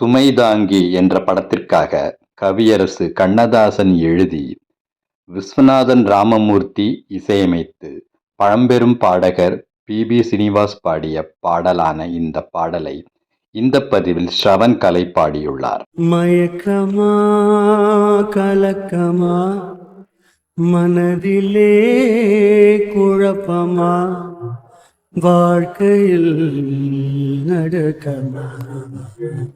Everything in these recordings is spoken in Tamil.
சுமைதாங்கி என்ற படத்திற்காக கவியரசு கண்ணதாசன் எழுதி விஸ்வநாதன் ராமமூர்த்தி இசையமைத்து பழம்பெரும் பாடகர் பி. பி. ஸ்ரீனிவாஸ் பாடிய பாடலான இந்த பாடலை இந்த பதிவில் ஸ்ரவன் கலை பாடியுள்ளார். மயக்கமா கலக்கமா மனதிலே குழப்பமா வாழ்க்கையில் நடக்கமா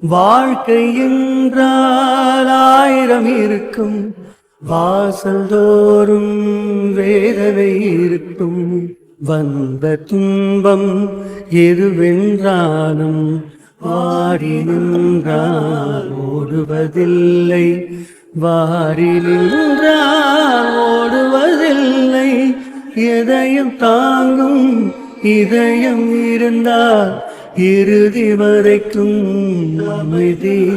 வாழ்க்கை என்றால் ஆயிரம் இருக்கும். வாசல் தோறும் வேதனை இருக்கும். வந்த துன்பம் எதுவென்றாலும் வாடி நின்றால் ஓடுவதில்லை. வாரி நின்றால் ஓடுவதில்லை. எதையும் தாங்கும் இதயம் இருந்தால் இறுதி வரைக்கும் அமைதி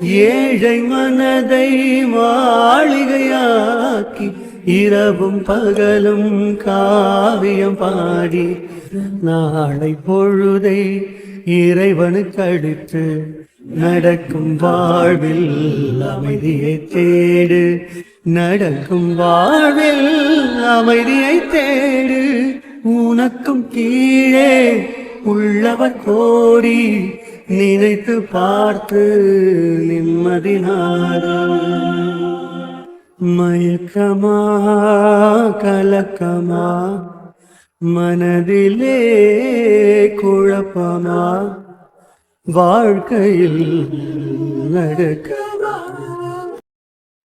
ஏழை மனதை மாளிகையாக்கி இரவும் பகலும் காவியம் பாடி நாளை பொழுதை இறைவனுக்கு அளித்து நடக்கும் வாழ்வில் அமைதியை தேடு. நடக்கும் வாழ்வில் அமைதியை தேடு. உனக்கும் கீழே உள்ளவர் கோரி நினைத்து பார்த்து நிம்மதி மயக்கமா கலக்கமா மனதிலே குழப்பமா வாழ்க்கையில் நடக்க